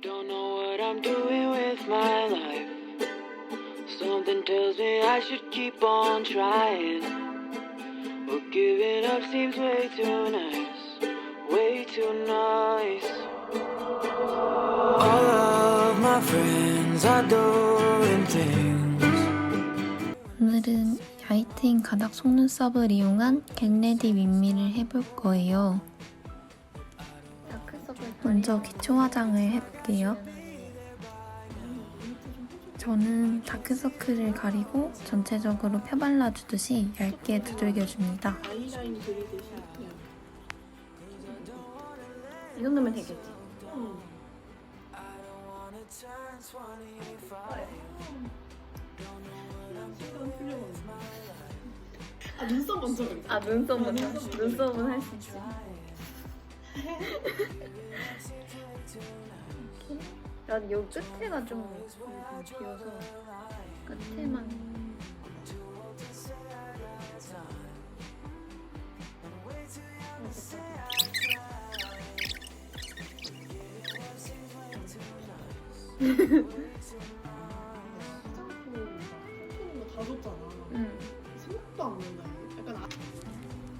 Don't know what I'm doing with my life. Something tells me I should keep on trying. But giving up seems way too nice. Way too nice. All of my friends are doing things. 오늘은 야이트인 가닥 속눈썹을 이용한 겟레디 윗미를 해볼 거예요. 먼저 기초 화장을 해볼게요. 저는 다크서클을 가리고 전체적으로 펴발라주듯이 얇게 두들겨줍니다. 이 정도면 되겠지? 아 눈썹 먼저? 아 눈썹 먼저. 눈썹은 할 수 있지. 난요 끝에가 좀 비어서 끝에만 다 줬잖아 음. 생각도 안 난다 약간 아,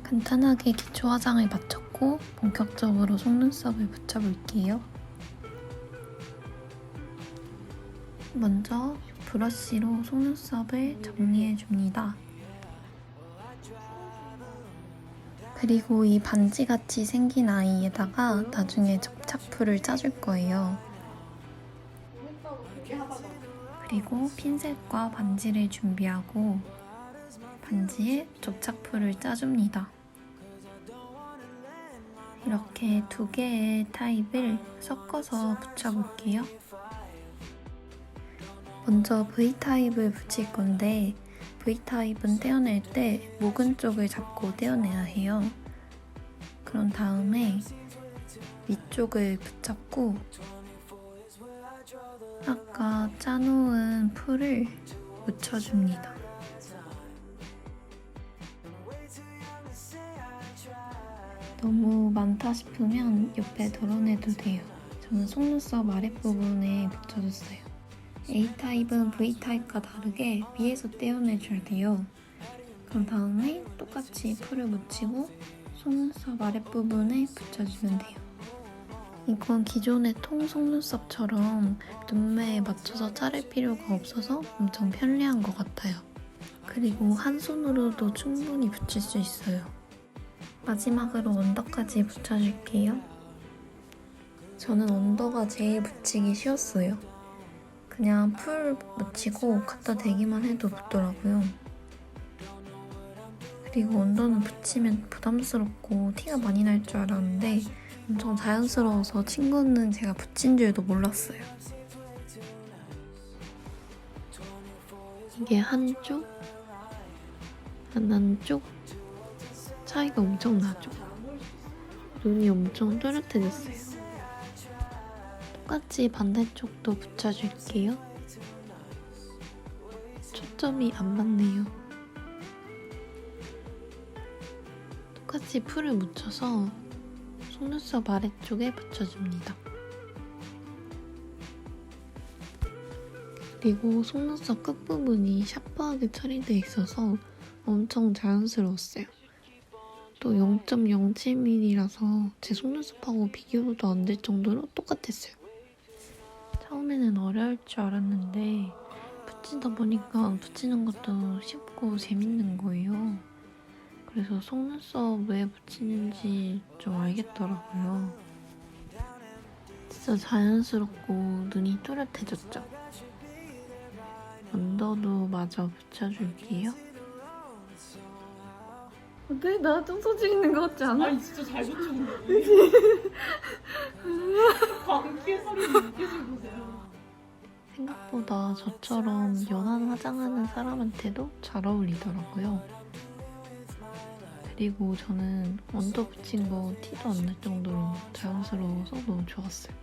간단하게 기초 화장을 마쳤고 본격적으로 속눈썹을 붙여볼게요. 먼저 브러쉬로 속눈썹을 정리해 줍니다. 그리고 이 반지같이 생긴 아이에다가 나중에 접착풀을 짜줄 거예요. 그리고 핀셋과 반지를 준비하고 반지에 접착풀을 짜줍니다. 이렇게 두 개의 타입을 섞어서 붙여볼게요. 먼저 V타입을 붙일 건데 V타입은 떼어낼 때 목은 쪽을 잡고 떼어내야 해요. 그런 다음에 위쪽을 붙잡고 아까 짜놓은 풀을 묻혀줍니다. 너무 많다 싶으면 옆에 덜어내도 돼요. 저는 속눈썹 아랫부분에 붙여줬어요. A타입은 V타입과 다르게 위에서 떼어내줘야 돼요. 그런 다음에 똑같이 풀을 묻히고 속눈썹 아랫부분에 붙여주면 돼요. 이건 기존의 통 속눈썹처럼 눈매에 맞춰서 자를 필요가 없어서 엄청 편리한 것 같아요. 그리고 한 손으로도 충분히 붙일 수 있어요. 마지막으로 언더까지 붙여줄게요. 저는 언더가 제일 붙이기 쉬웠어요. 그냥 풀 묻히고 갖다 대기만 해도 붙더라고요. 그리고 언더는 붙이면 부담스럽고 티가 많이 날 줄 알았는데 엄청 자연스러워서 친구는 제가 붙인 줄도 몰랐어요. 이게 한쪽, 안 한쪽 차이가 엄청 나죠? 눈이 엄청 또렷해졌어요. 똑같이 반대쪽도 붙여줄게요. 초점이 안 맞네요. 똑같이 풀을 묻혀서 속눈썹 아래쪽에 붙여줍니다. 그리고 속눈썹 끝부분이 샤프하게 처리되어 있어서 엄청 자연스러웠어요. 또 0.07mm라서 제 속눈썹하고 비교도 안 될 정도로 똑같았어요. 처음에는 어려울 줄 알았는데 붙이다 보니까 붙이는 것도 쉽고 재밌는 거예요. 그래서 속눈썹 왜 붙이는지 좀 알겠더라고요. 진짜 자연스럽고 눈이 또렷해졌죠? 언더도 마저 붙여줄게요. 어때? 나 똥소지 있는 것 같지 않아? 아니 진짜 잘 붙이는데 생각보다 저처럼 연한 화장하는 사람한테도 잘 어울리더라고요. 그리고 저는 언더 붙인 거 티도 안 날 정도로 자연스러워서 너무 좋았어요.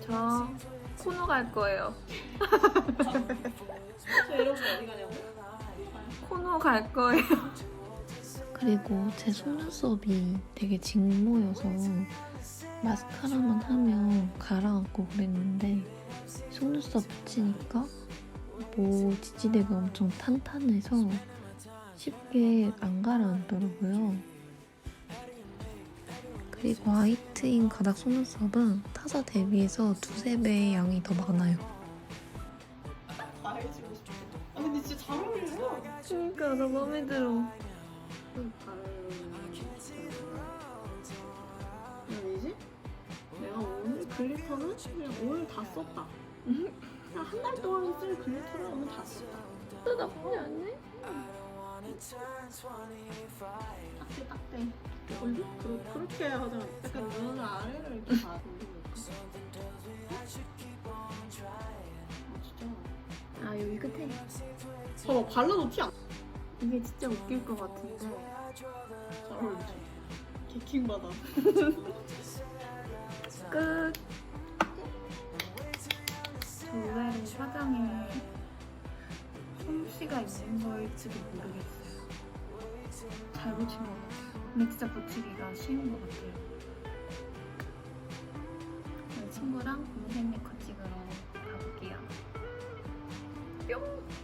저 코너 갈 거예요. 저 여러분 어디 가냐고? 코너 갈 거예요. 그리고 제 속눈썹이 되게 직모여서 마스카라만 하면 가라앉고 그랬는데 속눈썹 붙이니까 뭐 지지대가 엄청 탄탄해서 쉽게 안 가라앉더라고요. 그리고 화이트인 가닥 속눈썹은 타사 대비해서 두세 배의 양이 더 많아요. 아 근데 진짜 잘 어울려요. 그러니까 나 마음에 들어. 왜지? 내가 오늘 글리터는 그냥 오늘 다 썼다. 그냥 한달 동안 쓸 글리터를 오늘 다 썼다. 또 나쁘지 않네? 딱대 딱대. 얼굴 그러, 그렇게 하잖아. 약간 눈 아래를 이렇게 다 돌리니까. 아. 아 여기 끝에 봐봐 발라도 티 안. 이게 진짜 웃길 것 같은데 잘 어울리죠. 개킹 받아. 끝. 저 의외로 화장에 솜씨가 있는 거일지도 모르겠어요. 잘 붙인 것 같아요. 근데 진짜 붙이기가 쉬운 것 같아요. 친구랑 동생 메이크업 찍으러 가볼게요. 뿅!